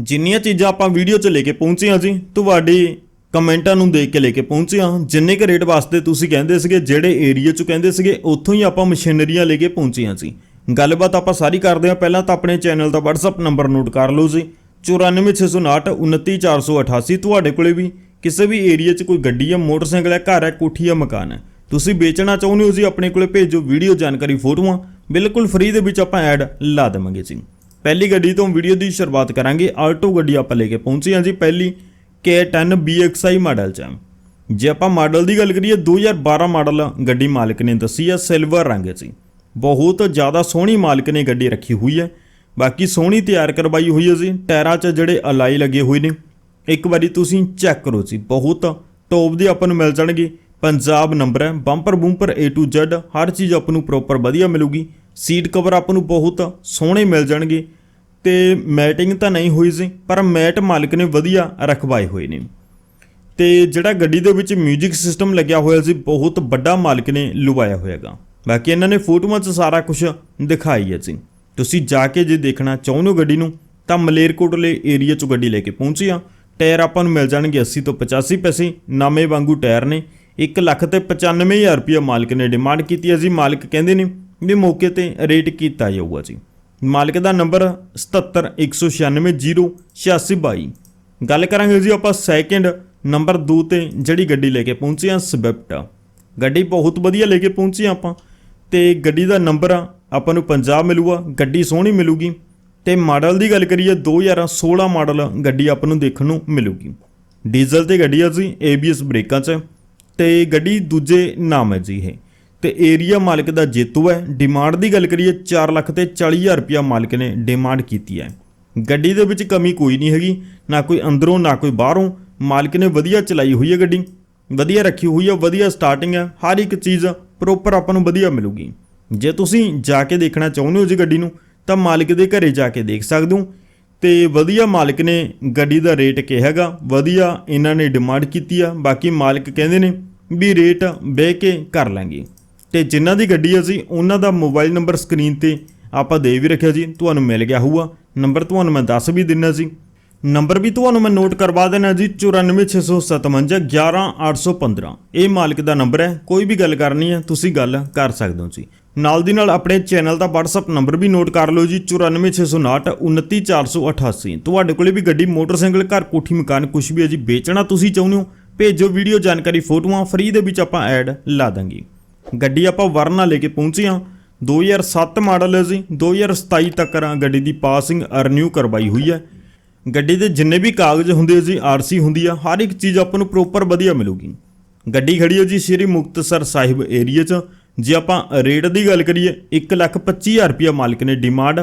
ਜਿੰਨੀਆਂ ਚੀਜ਼ਾਂ ਆਪਾਂ ਵੀਡੀਓ 'ਚ ਲੈ ਕੇ ਪਹੁੰਚੇ ਹਾਂ ਜੀ, ਤੁਹਾਡੀ ਕਮੈਂਟਾਂ ਨੂੰ ਦੇਖ ਕੇ ਲੈ ਕੇ ਪਹੁੰਚੇ ਹਾਂ ਜਿੰਨੇ ਕੁ ਰੇਟ ਵਾਸਤੇ ਤੁਸੀਂ ਕਹਿੰਦੇ ਸੀਗੇ, ਜਿਹੜੇ ਏਰੀਆ 'ਚ ਕਹਿੰਦੇ ਸੀਗੇ, ਉੱਥੋਂ ਹੀ ਆਪਾਂ ਮਸ਼ੀਨਰੀਆਂ ਲੈ ਕੇ ਪਹੁੰਚੇ ਹਾਂ ਜੀ। ਗੱਲਬਾਤ ਆਪਾਂ ਸਾਰੀ ਕਰਦੇ ਹਾਂ। ਪਹਿਲਾਂ ਤਾਂ ਆਪਣੇ ਚੈਨਲ ਦਾ WhatsApp ਨੰਬਰ ਨੋਟ ਕਰ ਲਓ ਜੀ। 94659 29488 ਤੁਹਾਡੇ ਕੋਲੇ ਵੀ ਕਿਸੇ ਵੀ ਏਰੀਆ 'ਚ ਕੋਈ ਗੱਡੀ ਹੈ ਮੋਟਰਸਾਈਕਲ ਹੈ, ਘਰ ਹੈ, ਕੋਠੀ ਹੈ ਮਕਾਨ ਹੈ। ਤੁਸੀਂ ਵੇਚਣਾ ਚਾਹੁੰਦੇ ਹੋ ਜੀ, ਆਪਣੇ ਕੋਲੇ ਭੇਜੋ ਵੀਡੀਓ ਜਾਣਕਾਰੀ ਫੋਟੋਆਂ। ਬਿਲਕੁਲ ਫ੍ਰੀ ਦੇ ਵਿੱਚ ਆਪਾਂ ਐਡ ਲਾ ਦੇਵਾਂਗੇ ਜੀ। ਪਹਿਲੀ ਗੱਡੀ ਤੋਂ ਵੀਡੀਓ ਦੀ ਸ਼ੁਰੂਆਤ ਕਰਾਂਗੇ। ਆਲਟੋ ਗੱਡੀ ਆਪਾਂ ਲੈ ਕੇ ਪਹੁੰਚੇ ਹਾਂ ਜੀ ਪਹਿਲੀ K10 BXI ਮਾਡਲ 'ਚ। ਹੈ। ਜੇ ਆਪਾਂ ਮਾਡਲ ਦੀ ਗੱਲ ਕਰੀਏ 2012 ਮਾਡਲ ਗੱਡੀ ਮਾਲਕ ਨੇ ਦੱਸੀ ਹੈ ਸਿਲਵਰ ਰੰਗ 'ਚ। ਬਹੁਤ ਜ਼ਿਆਦਾ ਸੋਹਣੀ ਮਾਲਕ ਨੇ ਗੱਡੀ ਰੱਖੀ ਹੋਈ ਹੈ। ਬਾਕੀ ਸੋਹਣੀ ਤਿਆਰ ਕਰਵਾਈ ਹੋਈ ਹੈ ਜੀ। ਟਾਇਰਾਂ 'ਚ ਜਿਹੜੇ ਅਲਾਈ ਲੱਗੇ ਹੋਏ ਨੇ, ਇੱਕ ਵਾਰੀ ਤੁਸੀਂ ਚੈੱਕ ਕਰੋ ਜੀ। ਬਹੁਤ ਟੌਪ ਦੇ ਆਪਾਂ ਨੂੰ ਮਿਲ ਜਾਣਗੇ। ਪੰਜਾਬ ਨੰਬਰ ਹੈ ਬੰਪਰ ਬੂੰਪਰ A to Z, ਹਰ ਚੀਜ਼ ਆਪਾਂ ਨੂੰ ਪ੍ਰੋਪਰ ਵਧੀਆ ਮਿਲੂਗੀ। ਸੀਟ ਕਵਰ ਆਪਾਂ ਨੂੰ ਬਹੁਤ ਸੋਹਣੇ ਮਿਲ ਜਾਣਗੇ। ਤੇ ਮੈਟਿੰਗ ਤਾਂ ਨਹੀਂ ਹੋਈ ਸੀ, ਪਰ ਮੈਟ ਮਾਲਕ ਨੇ ਵਧੀਆ ਰਖਵਾਏ ਹੋਏ ਨੇ। ਤੇ ਜਿਹੜਾ ਗੱਡੀ ਦੇ ਵਿੱਚ 뮤직 ਸਿਸਟਮ ਲੱਗਿਆ ਹੋਇਆ ਸੀ, ਬਹੁਤ ਵੱਡਾ ਮਾਲਕ ਨੇ ਲੁਵਾਇਆ ਹੋਇਆਗਾ। ਬਾਕੀ ਇਹਨਾਂ ਨੇ ਫੋਟੋਆਂ 'ਚ ਸਾਰਾ ਕੁਝ ਦਿਖਾਈ ਹੈ ਜੀ। ਤੁਸੀਂ ਜਾ ਕੇ ਜੇ ਦੇਖਣਾ ਚਾਹੁੰਦੇ ਹੋ ਗੱਡੀ ਨੂੰ, ਤਾਂ ਮਲੇਰਕੋਟਲੇ ਏਰੀਆ 'ਚ ਗੱਡੀ ਲੈ ਕੇ ਪਹੁੰਚੀ ਆ। ਟਾਇਰ ਆਪਾਂ ਨੂੰ ਮਿਲ ਜਾਣਗੇ 80 ਤੋਂ 85 ਪੈਸੇ ਨਵੇਂ ਵਾਂਗੂ ਟਾਇਰ ਨੇ। 1 ਲੱਖ ਤੇ 95000 ਰੁਪਏ ਮਾਲਕ ਨੇ ਡਿਮਾਂਡ ਕੀਤੀ ਹੈ ਜੀ। ਮਾਲਕ ਕਹਿੰਦੇ ਨੇ ਵੀ ਮੌਕੇ ਤੇ ਰੇਟ ਕੀਤਾ ਜਾਊਗਾ ਜੀ। ਮਾਲਕ ਦਾ ਨੰਬਰ 7719608622 ਗੱਲ ਕਰਾਂਗੇ ਜੀ ਆਪਾਂ ਸੈਕਿੰਡ ਨੰਬਰ 2 ਤੇ ਜਿਹੜੀ ਗੱਡੀ ਲੈ ਕੇ ਪਹੁੰਚੇ ਆ ਸਵਿਫਟ। ਗੱਡੀ ਬਹੁਤ ਵਧੀਆ ਲੈ ਕੇ ਪਹੁੰਚੇ ਹਾਂ ਆਪਾਂ। ਤੇ ਗੱਡੀ ਦਾ ਨੰਬਰ ਆਪਾਂ ਨੂੰ ਪੰਜਾਬ ਮਿਲੂਗਾ, ਗੱਡੀ ਸੋਹਣੀ ਮਿਲੂਗੀ। ਤੇ ਮਾਡਲ ਦੀ ਗੱਲ ਕਰੀਏ 2016 ਮਾਡਲ ਗੱਡੀ ਆਪਾਂ ਨੂੰ ਦੇਖਣ ਨੂੰ ਮਿਲੂਗੀ। ਡੀਜ਼ਲ ਤੇ ਗੱਡੀ ਆ ਜੀ ABS ਬ੍ਰੇਕਾਂ 'ਚ। ਤੇ ਗੱਡੀ ਦੂਜੇ ਨਾਮ ਹੈ ਜੀ ਇਹ। ਤੇ ਏਰੀਆ ਮਾਲਕ ਦਾ ਜੇਤੂ ਹੈ। ਡਿਮਾਂਡ ਦੀ ਗੱਲ ਕਰੀਏ 4 ਲੱਖ ਤੇ 40000 ਰੁਪਇਆ ਮਾਲਕ ਨੇ ਡਿਮਾਂਡ ਕੀਤੀ ਹੈ। ਗੱਡੀ ਦੇ ਵਿੱਚ ਕਮੀ ਕੋਈ ਨਹੀਂ ਹੈਗੀ, ਨਾ ਕੋਈ ਅੰਦਰੋਂ, ਨਾ ਕੋਈ ਬਾਹਰੋਂ। ਮਾਲਕ ਨੇ ਵਧੀਆ ਚਲਾਈ ਹੋਈ ਹੈ ਗੱਡੀ। ਵਧੀਆ ਰੱਖੀ ਹੋਈ ਹੈ, ਵਧੀਆ ਸਟਾਰਟਿੰਗ ਹੈ। ਹਰ ਇੱਕ ਚੀਜ਼ ਪ੍ਰੋਪਰ ਆਪਾਂ ਨੂੰ ਵਧੀਆ ਮਿਲੂਗੀ। ਜੇ ਤੁਸੀਂ ਜਾ ਕੇ ਦੇਖਣਾ ਚਾਹੁੰਦੇ ਹੋ ਜੀ ਗੱਡੀ ਨੂੰ, ਤਾਂ ਮਾਲਕ ਦੇ ਘਰੇ ਜਾ ਕੇ ਦੇਖ ਸਕਦੇ ਹੋ। ਤੇ ਵਧੀਆ ਮਾਲਕ ਨੇ ਗੱਡੀ ਦਾ ਰੇਟ ਕਿਹਾ ਹੈਗਾ। ਵਧੀਆ ਇਹਨਾਂ ਨੇ ਡਿਮਾਂਡ ਕੀਤੀ ਆ। ਬਾਕੀ ਮਾਲਕ ਕਹਿੰਦੇ ਨੇ ਵੀ ਰੇਟ ਬਹਿ ਕੇ ਕਰ ਲਾਂਗੇ। ਤੇ ਜਿਨ੍ਹਾਂ ਦੀ ਗੱਡੀ ਹੈ ਜੀ ਉਹਨਾਂ ਦਾ ਮੋਬਾਈਲ ਨੰਬਰ ਸਕਰੀਨ ਤੇ ਆਪਾਂ ਦੇ ਵੀ ਰੱਖਿਆ ਜੀ, ਤੁਹਾਨੂੰ ਮਿਲ ਗਿਆ ਹੋਊਗਾ। ਨੰਬਰ ਤੁਹਾਨੂੰ ਮੈਂ ਦੱਸ ਵੀ ਦਿੰਨਾ ਜੀ। ਨੰਬਰ ਵੀ ਤੁਹਾਨੂੰ ਮੈਂ ਨੋਟ ਕਰਵਾ ਦੇਣਾ ਜੀ 9465 11815 ਇਹ ਮਾਲਕ ਦਾ ਨੰਬਰ ਹੈ, ਕੋਈ ਵੀ ਗੱਲ ਕਰਨੀ ਹੈ ਤੁਸੀਂ ਗੱਲ ਕਰ ਸਕਦੇ ਹੋ ਜੀ। ਨਾਲ ਦੀ ਨਾਲ ਆਪਣੇ ਚੈਨਲ ਦਾ WhatsApp ਨੰਬਰ ਵੀ ਨੋਟ ਕਰ ਲਓ ਜੀ 9465 29488 ਤੁਹਾਡੇ ਕੋਲੇ ਵੀ ਗੱਡੀ, ਮੋਟਰਸਾਈਕਲ, ਘਰ, ਕੋਠੀ, ਮਕਾਨ ਕੁਝ ਵੀ ਹੈ ਜੀ, ਵੇਚਣਾ ਤੁਸੀਂ ਚਾਹੁੰਦੇ ਹੋ, ਭੇਜੋ ਵੀਡੀਓ, ਜਾਣਕਾਰੀ, ਫੋਟੋਆਂ, ਫ੍ਰੀ ਦੇ ਵਿੱਚ ਆਪਾਂ ਐਡ ਲਾ ਦਾਂਗੇ। ਗੱਡੀ ਆਪਾਂ ਵਰਨਾ ਲੈ ਕੇ ਪਹੁੰਚੇ ਹਾਂ। 2007 ਮਾਡਲ ਹੈ ਜੀ। 2027 ਤੱਕ ਰਾਂ ਗੱਡੀ ਦੀ ਪਾਸਿੰਗ ਰੀਨਿਊ ਕਰਵਾਈ ਹੋਈ ਹੈ। ਗੱਡੀ ਦੇ ਜਿੰਨੇ ਵੀ ਕਾਗਜ਼ ਹੁੰਦੇ ਆ ਜੀ ਆਰਸੀ ਹੁੰਦੀ ਆ, ਹਰ ਇੱਕ ਚੀਜ਼ ਆਪਾਂ ਨੂੰ ਪ੍ਰੋਪਰ ਵਧੀਆ ਮਿਲੂਗੀ। ਗੱਡੀ ਖੜੀ ਹੈ ਜੀ ਸ਼੍ਰੀ ਮੁਕਤਸਰ ਸਾਹਿਬ ਏਰੀਆ 'ਚ। ਜੇ ਆਪਾਂ ਰੇਟ ਦੀ ਗੱਲ ਕਰੀਏ 125000 ਰੁਪਇਆ ਮਾਲਕ ਨੇ ਡਿਮਾਂਡ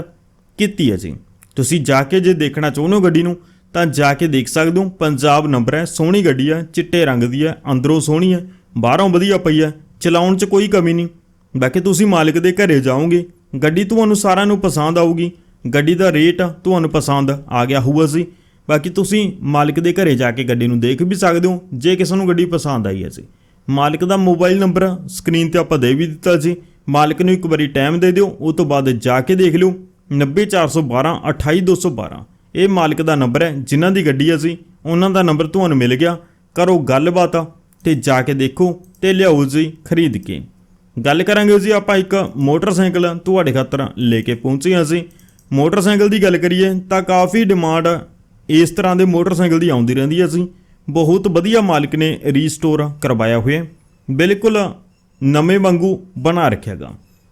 ਕੀਤੀ ਹੈ ਜੀ। ਤੁਸੀਂ ਜਾ ਕੇ ਜੇ ਦੇਖਣਾ ਚਾਹੁੰਦੇ ਹੋ ਗੱਡੀ ਨੂੰ, ਤਾਂ ਜਾ ਕੇ ਦੇਖ ਸਕਦੇ ਹੋ। ਪੰਜਾਬ ਨੰਬਰ ਹੈ, ਸੋਹਣੀ ਗੱਡੀ ਹੈ, ਚਿੱਟੇ ਰੰਗ ਦੀ ਹੈ, ਅੰਦਰੋਂ ਸੋਹਣੀ ਹੈ, ਬਾਹਰੋਂ ਵਧੀਆ ਪਈ ਹੈ। ਚਲਾਉਣ 'ਚ ਕੋਈ ਕਮੀ ਨਹੀਂ। ਬਾਕੀ ਤੁਸੀਂ ਮਾਲਕ ਦੇ ਘਰੇ ਜਾਓਗੇ, ਗੱਡੀ ਤੁਹਾਨੂੰ ਸਾਰਿਆਂ ਨੂੰ ਪਸੰਦ ਆਊਗੀ। ਗੱਡੀ ਦਾ ਰੇਟ ਤੁਹਾਨੂੰ ਪਸੰਦ ਆ ਗਿਆ ਹੋਊਗਾ ਸੀ। ਬਾਕੀ ਤੁਸੀਂ ਮਾਲਕ ਦੇ ਘਰੇ ਜਾ ਕੇ ਗੱਡੀ ਨੂੰ ਦੇਖ ਵੀ ਸਕਦੇ ਹੋ, ਜੇ ਕਿਸੇ ਨੂੰ ਗੱਡੀ ਪਸੰਦ ਆਈ ਹੈ ਜੀ ਮਾਲਕ ਦਾ ਮੋਬਾਈਲ ਨੰਬਰ ਸਕਰੀਨ ਤੇ ਆਪਾਂ ਦੇ ਵੀ ਦਿੱਤਾ ਸੀ। ਮਾਲਕ ਨੂੰ ਇੱਕ ਵਾਰੀ ਟਾਈਮ ਦੇ ਦਿਓ ਉਸ ਤੋਂ ਬਾਅਦ ਜਾ ਕੇ ਦੇਖ ਲਿਓ। 90412 28212 ਇਹ ਮਾਲਕ ਦਾ ਨੰਬਰ ਹੈ, ਜਿਨ੍ਹਾਂ ਦੀ ਗੱਡੀ ਹੈ ਸੀ, ਉਹਨਾਂ ਦਾ ਨੰਬਰ ਤੁਹਾਨੂੰ ਮਿਲ ਗਿਆ। ਕਰੋ ਗੱਲਬਾਤ ਤੇ ਜਾ ਕੇ ਦੇਖੋ ਤੇ ਲਿਆਓ ਜੀ ਖਰੀਦ ਕੇ। ਗੱਲ ਕਰਾਂਗੇ ਜੀ ਆਪਾਂ ਇੱਕ ਮੋਟਰਸਾਈਕਲ ਤੁਹਾਡੇ ਖਾਤਰ ਲੈ ਕੇ ਪਹੁੰਚੇ ਹਾਂ ਜੀ। ਮੋਟਰਸਾਈਕਲ ਦੀ ਗੱਲ ਕਰੀਏ ਤਾਂ ਕਾਫੀ ਡਿਮਾਂਡ ਇਸ ਤਰ੍ਹਾਂ ਦੇ ਮੋਟਰਸਾਈਕਲ ਦੀ ਆਉਂਦੀ ਰਹਿੰਦੀ ਹੈ ਜੀ। ਬਹੁਤ ਵਧੀਆ ਮਾਲਕ ਨੇ ਰੀਸਟੋਰ ਕਰਵਾਇਆ ਹੋਇਆ। ਬਿਲਕੁਲ ਨਵੇਂ ਵਾਂਗੂ ਬਣਾ ਰੱਖਿਆਗਾ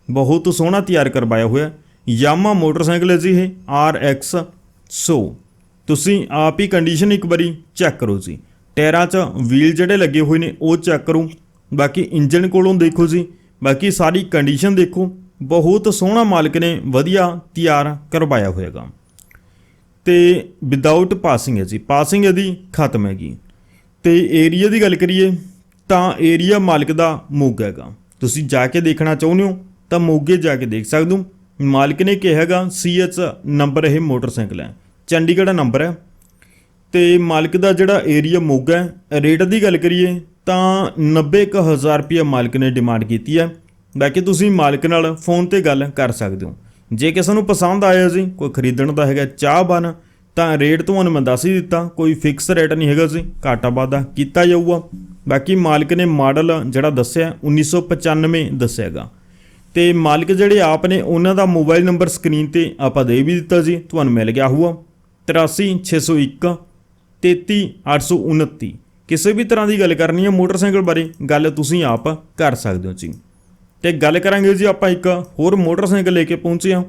ਬਹੁਤ ਸੋਹਣਾ ਤਿਆਰ ਕਰਵਾਇਆ ਹੋਇਆ। ਯਾਮਾ ਮੋਟਰਸਾਈਕਲ ਹੈ ਜੀ ਇਹ RX 100 ਤੁਸੀਂ ਆਪ ਹੀ ਕੰਡੀਸ਼ਨ ਇੱਕ ਵਾਰੀ ਚੈੱਕ ਕਰੋ ਜੀ। ਟਾਇਰਾਂ 'ਚ ਵੀਲ ਜਿਹੜੇ ਲੱਗੇ ਹੋਏ ਨੇ, ਉਹ ਚੈੱਕ ਕਰੋ। ਬਾਕੀ ਇੰਜਨ ਕੋਲੋਂ ਦੇਖੋ ਜੀ। ਬਾਕੀ ਸਾਰੀ ਕੰਡੀਸ਼ਨ ਦੇਖੋ। ਬਹੁਤ ਸੋਹਣਾ ਮਾਲਕ ਨੇ, ਵਧੀਆ ਤਿਆਰ ਕਰਵਾਇਆ ਹੋਇਆਗਾ। ਤੇ ਵਿਦਆਊਟ ਪਾਸਿੰਗ ਹੈ ਜੀ। ਪਾਸਿੰਗ ਇਹਦੀ ਖਤਮ ਹੈਗੀ। ਤੇ ਏਰੀਆ ਦੀ ਗੱਲ ਕਰੀਏ, ਤਾਂ ਏਰੀਆ ਮਾਲਕ ਦਾ ਮੋਗਾ ਹੈਗਾ। ਤੁਸੀਂ ਜਾ ਕੇ ਦੇਖਣਾ ਚਾਹੁੰਦੇ ਹੋ, ਤਾਂ ਮੋਗੇ ਜਾ ਕੇ ਦੇਖ ਸਕਦੇ ਹੋ। ਮਾਲਕ ਨੇ ਕਿਹਾ ਹੈਗਾ ਸੀਐਚ ਨੰਬਰ ਇਹ ਮੋਟਰਸਾਈਕਲ ਹੈ। ਚੰਡੀਗੜ੍ਹ ਨੰਬਰ ਹੈ। ਤੇ ਮਾਲਕ ਦਾ ਜਿਹੜਾ ਏਰੀਆ ਮੋਗਾ ਹੈ ਰੇਟ ਦੀ ਗੱਲ ਕਰੀਏ ਤਾਂ 90000 ਰੁਪਏ ਮਾਲਕ ਨੇ ਡਿਮਾਂਡ ਕੀਤੀ ਹੈ। ਬਾਕੀ ਤੁਸੀਂ ਮਾਲਕ ਨਾਲ ਫੋਨ ਤੇ ਗੱਲ ਕਰ ਸਕਦੇ ਹੋ। ਜੇ ਕਿਸੇ ਨੂੰ ਪਸੰਦ ਆਇਆ ਜੀ ਕੋਈ ਖਰੀਦਣ ਦਾ ਹੈਗਾ, ਚਾਹ ਬਨ ਤਾਂ ਰੇਟ ਤੁਹਾਨੂੰ ਮੈਂ ਦੱਸ ਹੀ ਦਿੱਤਾ, ਕੋਈ ਫਿਕਸ ਰੇਟ ਨਹੀਂ ਹੈਗਾ ਜੀ ਘਾਟਾ ਵਾਧਾ ਕੀਤਾ ਜਾਊਗਾ। ਬਾਕੀ ਮਾਲਕ ਨੇ ਮਾਡਲ ਜਿਹੜਾ ਦੱਸਿਆ 1995 ਦੱਸਿਆਗਾ। ਤੇ ਮਾਲਕ ਜਿਹੜੇ ਆਪ ਨੇ, ਉਹਨਾਂ ਦਾ ਮੋਬਾਈਲ ਨੰਬਰ ਸਕਰੀਨ ਤੇ ਆਪਾਂ ਦੇ ਵੀ ਦਿੱਤਾ ਜੀ ਤੁਹਾਨੂੰ ਮਿਲ ਗਿਆ ਹੋਊਗਾ। 83601 33829 ਕਿਸੇ ਵੀ ਤਰ੍ਹਾਂ ਦੀ ਗੱਲ ਕਰਨੀ ਹੈ ਮੋਟਰਸਾਈਕਲ ਬਾਰੇ, ਗੱਲ ਤੁਸੀਂ ਆਪ ਕਰ ਸਕਦੇ ਹੋ ਜੀ। ਤੇ ਗੱਲ ਕਰਾਂਗੇ ਜੀ ਆਪਾਂ ਇੱਕ ਹੋਰ ਮੋਟਰਸਾਈਕਲ ਲੈ ਕੇ ਪਹੁੰਚੇ ਹਾਂ।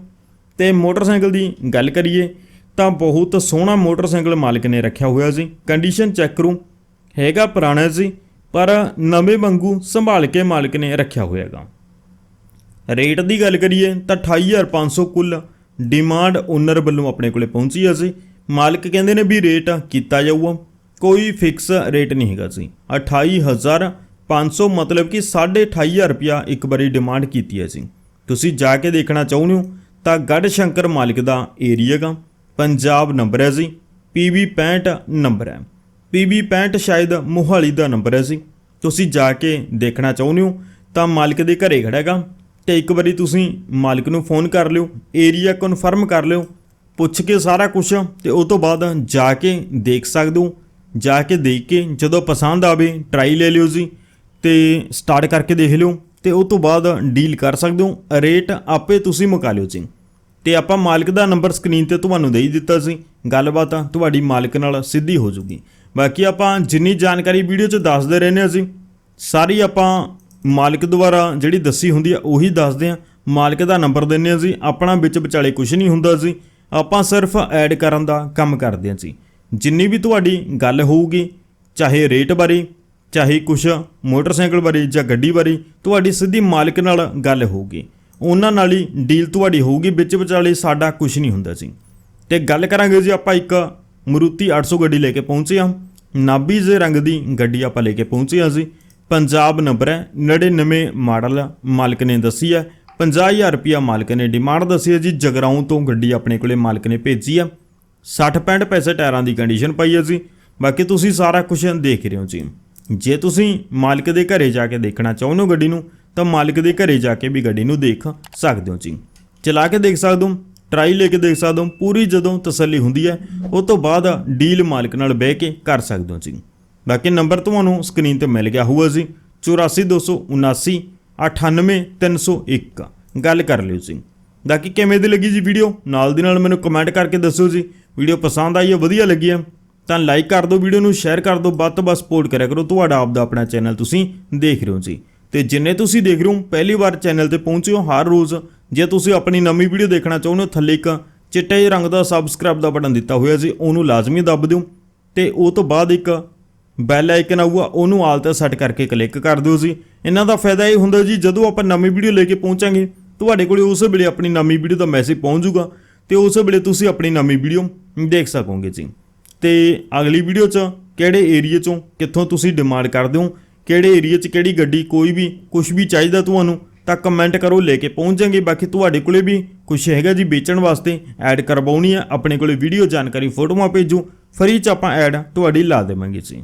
ਤੇ ਮੋਟਰਸਾਈਕਲ ਦੀ ਗੱਲ ਕਰੀਏ, ਤਾਂ ਬਹੁਤ ਸੋਹਣਾ ਮੋਟਰਸਾਈਕਲ ਮਾਲਕ ਨੇ ਰੱਖਿਆ ਹੋਇਆ ਸੀ ਕੰਡੀਸ਼ਨ ਚੈੱਕ ਕਰੂੰ, ਹੈਗਾ ਪੁਰਾਣਾ ਸੀ ਪਰ ਨਵੇਂ ਵਾਂਗੂ ਸੰਭਾਲ ਕੇ ਮਾਲਕ ਨੇ ਰੱਖਿਆ ਹੋਇਆਗਾ ਰੇਟ ਦੀ ਗੱਲ ਕਰੀਏ, ਤਾਂ 28500 ਕੁੱਲ ਡਿਮਾਂਡ ਓਨਰ ਵੱਲੋਂ ਆਪਣੇ ਕੋਲੇ ਪਹੁੰਚੀ ਹੈ ਸੀ ਮਾਲਕ ਕਹਿੰਦੇ ਨੇ ਵੀ ਰੇਟ ਕੀਤਾ ਜਾਊਗਾ। ਕੋਈ ਫਿਕਸ ਰੇਟ ਨਹੀਂ ਹੈਗਾ ਸੀ। 28500 ਮਤਲਬ ਕਿ 28500 ਰੁਪਿਆ ਇੱਕ ਵਾਰੀ ਡਿਮਾਂਡ ਕੀਤੀ ਹੈ ਸੀ। ਤੁਸੀਂ ਜਾ ਕੇ ਦੇਖਣਾ ਚਾਹੁੰਦੇ ਹੋ ਤਾਂ ਗੜ ਸ਼ੰਕਰ ਮਾਲਕ ਦਾ ਏਰੀਆ ਗਾ ਪੰਜਾਬ ਨੰਬਰ ਹੈ ਜੀ। PB 65 ਨੰਬਰ ਹੈ। PB 65 ਸ਼ਾਇਦ ਮੋਹਾਲੀ ਦਾ ਨੰਬਰ ਹੈ ਜੀ। ਤੁਸੀਂ ਜਾ ਕੇ ਦੇਖਣਾ ਚਾਹੁੰਦੇ ਹੋ ਤਾਂ ਮਾਲਕ ਦੇ ਘਰੇ ਖੜਾ ਹੈਗਾ। ਤੇ ਇੱਕ ਵਾਰੀ ਤੁਸੀਂ ਮਾਲਕ ਨੂੰ ਫੋਨ ਕਰ ਲਿਓ। ਏਰੀਆ ਕਨਫਰਮ ਕਰ ਲਿਓ। ਪੁੱਛ ਕੇ ਸਾਰਾ ਕੁਝ ਤੇ ਉਸ ਤੋਂ ਬਾਅਦ ਜਾ ਕੇ ਦੇਖ ਸਕਦੇ ਹੋ। ਜਾ ਕੇ ਦੇਖ ਕੇ ਜਦੋਂ ਪਸੰਦ ਆਵੇ ਟਰਾਈ ਲੈ ਲਿਓ ਜੀ ਤੇ ਸਟਾਰਟ ਕਰਕੇ ਦੇਖ ਲਿਓ ਤੇ ਉਸ ਤੋਂ ਬਾਅਦ ਡੀਲ ਕਰ ਸਕਦੇ ਹੋ। ਰੇਟ ਆਪੇ ਤੁਸੀਂ ਮੁਕਾ ਲਿਓ ਜੀ। ਤੇ ਆਪਾਂ ਮਾਲਕ ਦਾ ਨੰਬਰ ਸਕਰੀਨ ਤੇ ਤੁਹਾਨੂੰ ਦੇ ਹੀ ਦਿੱਤਾ ਸੀ। ਗੱਲਬਾਤ ਤੁਹਾਡੀ ਮਾਲਕ ਨਾਲ ਸਿੱਧੀ ਹੋ ਜੂਗੀ। ਬਾਕੀ ਆਪਾਂ ਜਿੰਨੀ ਜਾਣਕਾਰੀ ਵੀਡੀਓ 'ਚ ਦੱਸਦੇ ਰਹਿੰਦੇ ਹਾਂ ਅਸੀਂ ਸਾਰੀ ਆਪਾਂ ਮਾਲਕ ਦੁਆਰਾ ਜਿਹੜੀ ਦੱਸੀ ਹੁੰਦੀ ਆ, ਉਹੀ ਦੱਸਦੇ ਆ ਮਾਲਕ ਦਾ ਨੰਬਰ ਦਿੰਨੇ ਆ ਜੀ। ਆਪਣਾ ਵਿੱਚ ਵਿਚਾਲੇ ਕੁਝ ਨਹੀਂ ਹੁੰਦਾ ਜੀ। ਆਪਾਂ ਸਿਰਫ ਐਡ ਕਰਨ ਦਾ ਕੰਮ ਕਰਦੇ ਹਾਂ ਜੀ। ਜਿੰਨੀ ਵੀ ਤੁਹਾਡੀ ਗੱਲ ਹੋਊਗੀ, ਚਾਹੇ ਰੇਟ ਬਾਰੇ, ਚਾਹੇ ਕੁਛ ਮੋਟਰਸਾਈਕਲ ਬਾਰੇ ਜਾਂ ਗੱਡੀ ਬਾਰੇ, ਤੁਹਾਡੀ ਸਿੱਧੀ ਮਾਲਕ ਨਾਲ ਗੱਲ ਹੋਊਗੀ। ਉਹਨਾਂ ਨਾਲ ਹੀ ਡੀਲ ਤੁਹਾਡੀ ਹੋਊਗੀ, ਵਿੱਚ ਵਿਚਾਲੇ ਸਾਡਾ ਕੁਝ ਨਹੀਂ ਹੁੰਦਾ ਜੀ। ਤੇ ਗੱਲ ਕਰਾਂਗੇ ਜੀ ਆਪਾਂ ਇੱਕ ਮਰੂਤੀ 800 ਗੱਡੀ ਲੈ ਕੇ ਪਹੁੰਚੇ ਹਾਂ। ਨਾਬੀ ਜੇ ਰੰਗ ਦੀ ਗੱਡੀ ਆਪਾਂ ਲੈ ਕੇ ਪਹੁੰਚੇ ਹਾਂ ਜੀ। ਪੰਜਾਬ ਨੰਬਰ ਹੈ 99 ਮਾਡਲ ਮਾਲਕ ਨੇ ਦੱਸੀ ਹੈ। 50000 ਰੁਪਿਆ ਮਾਲਕ ਨੇ ਡਿਮਾਂਡ ਦੱਸੀ ਹੈ ਜੀ, ਜਗਰਾਉਂ ਤੋਂ ਗੱਡੀ ਆਪਣੇ ਕੋਲੇ ਮਾਲਕ ਨੇ ਭੇਜੀ ਆ 60 65 ਪੈਸੇ ਟਾਇਰਾਂ ਦੀ ਕੰਡੀਸ਼ਨ ਪਾਈ ਹੈ ਜੀ। ਬਾਕੀ ਤੁਸੀਂ ਸਾਰਾ ਕੁਝ ਦੇਖ ਰਹੇ ਹੋ ਜੀ। ਜੇ ਤੁਸੀਂ ਮਾਲਕ ਦੇ ਘਰੇ ਜਾ ਕੇ ਦੇਖਣਾ ਚਾਹੁੰਦੇ ਹੋ ਗੱਡੀ ਨੂੰ, ਤਾਂ ਮਾਲਕ ਦੇ ਘਰੇ ਜਾ ਕੇ ਵੀ ਗੱਡੀ ਨੂੰ ਦੇਖ ਸਕਦੇ ਹੋ ਜੀ। ਚਲਾ ਕੇ ਦੇਖ ਸਕਦੇ ਹੋ ਟਰਾਈ ਲੈ ਕੇ ਦੇਖ ਸਕਦੇ ਹੋ, ਪੂਰੀ ਜਦੋਂ ਤਸੱਲੀ ਹੁੰਦੀ ਹੈ ਉਸ ਤੋਂ ਬਾਅਦ ਡੀਲ ਮਾਲਕ ਨਾਲ ਬਹਿ ਕੇ ਕਰ ਸਕਦੇ ਹੋ ਜੀ। ਬਾਕੀ ਨੰਬਰ ਤੁਹਾਨੂੰ ਸਕਰੀਨ ਤੇ ਮਿਲ ਗਿਆ ਹੋਊਗਾ ਜੀ। 84279 98301 ਗੱਲ ਕਰ ਲਿਓ ਜੀ। ਬਾਕੀ ਕਿਵੇਂ ਦੀ ਲੱਗੀ ਜੀ ਵੀਡੀਓ? ਨਾਲ ਦੀ ਨਾਲ ਮੈਨੂੰ ਕਮੈਂਟ ਕਰਕੇ ਦੱਸਿਓ ਜੀ। ਵੀਡੀਓ ਪਸੰਦ ਆਈ ਹੈ ਵਧੀਆ ਲੱਗੀ ਹੈ ਤਾਂ ਲਾਈਕ ਕਰ ਦਿਓ ਵੀਡੀਓ ਨੂੰ ਸ਼ੇਅਰ ਕਰ ਦਿਓ, ਵੱਧ ਤੋਂ ਵੱਧ ਸਪੋਰਟ ਕਰਿਆ ਕਰੋ। ਤੁਹਾਡਾ ਆਪਦਾ ਆਪਣਾ ਚੈਨਲ ਤੁਸੀਂ ਦੇਖ ਰਹੇ ਹੋ ਜੀ। ਤੇ ਜਿੰਨੇ ਤੁਸੀਂ ਦੇਖ ਰਹੇ ਹੋ, ਪਹਿਲੀ ਵਾਰ ਚੈਨਲ ਤੇ ਪਹੁੰਚੇ ਹੋ ਹਰ ਰੋਜ਼, ਜੇ ਤੁਸੀਂ ਆਪਣੀ ਨਵੀਂ ਵੀਡੀਓ ਦੇਖਣਾ ਚਾਹੁੰਦੇ ਹੋ, ਥੱਲੇ ਇੱਕ ਚਿੱਟੇ ਰੰਗ ਦਾ ਸਬਸਕ੍ਰਾਈਬ ਦਾ ਬਟਨ ਦਿੱਤਾ ਹੋਇਆ ਜੀ, ਉਹਨੂੰ ਲਾਜ਼ਮੀ ਦੱਬ ਦਿਓ। ਤੇ ਉਹ ਤੋਂ ਬਾਅਦ ਇੱਕ ਬੈਲ ਆਈਕਨ ਆਊਗਾ, ਉਹਨੂੰ ਆਲ ਤੇ ਸੈੱਟ ਕਰਕੇ ਕਲਿੱਕ ਕਰ ਦਿਓ ਜੀ। ਇਹਨਾਂ ਦਾ ਫਾਇਦਾ ਇਹ ਹੁੰਦਾ ਜੀ, ਜਦੋਂ ਆਪਾਂ ਨਵੀਂ ਵੀਡੀਓ ਲੈ ਕੇ ਪਹੁੰਚਾਂਗੇ, ਤੁਹਾਡੇ ਕੋਲੇ ਉਸ ਵੇਲੇ ਆਪਣੀ ਨਵੀਂ ਵੀਡੀਓ ਦਾ ਮੈਸੇਜ ਪਹੁੰਚ ਜਾਊਗਾ ਤੇ ਉਸ ਵੇਲੇ ਤੁਸੀਂ ਆਪਣੀ ਨਵੀਂ ਵੀਡੀਓ ਦੇਖ ਸਕੋਗੇ ਜੀ। ਤੇ ਅਗਲੀ ਵੀਡੀਓ 'ਚ ਕਿਹੜੇ ਏਰੀਆ 'ਚੋਂ ਕਿੱਥੋਂ ਤੁਸੀਂ ਡਿਮਾਂਡ ਕਰਦੇ ਹੋ, ਕਿਹੜੇ ਏਰੀਆ 'ਚ ਕਿਹੜੀ ਗੱਡੀ ਕੋਈ ਵੀ ਕੁਝ ਵੀ ਚਾਹੀਦਾ ਤੁਹਾਨੂੰ, ਤਾਂ ਕਮੈਂਟ ਕਰੋ, ਲੈ ਕੇ ਪਹੁੰਚ ਜਾਾਂਗੇ। ਬਾਕੀ ਤੁਹਾਡੇ ਕੋਲੇ ਵੀ ਕੁਝ ਹੈਗਾ ਜੀ ਵੇਚਣ ਵਾਸਤੇ ਐਡ ਕਰਵਾਉਣੀ ਹੈ ਆਪਣੇ ਕੋਲੇ ਵੀਡੀਓ ਜਾਣਕਾਰੀ, ਫੋਟੋਆਂ ਭੇਜੋ ਫਰੀ 'ਚ ਆਪਾਂ ਐਡ ਤੁਹਾਡੀ ਲਾ ਦੇਵਾਂਗੇ ਜੀ।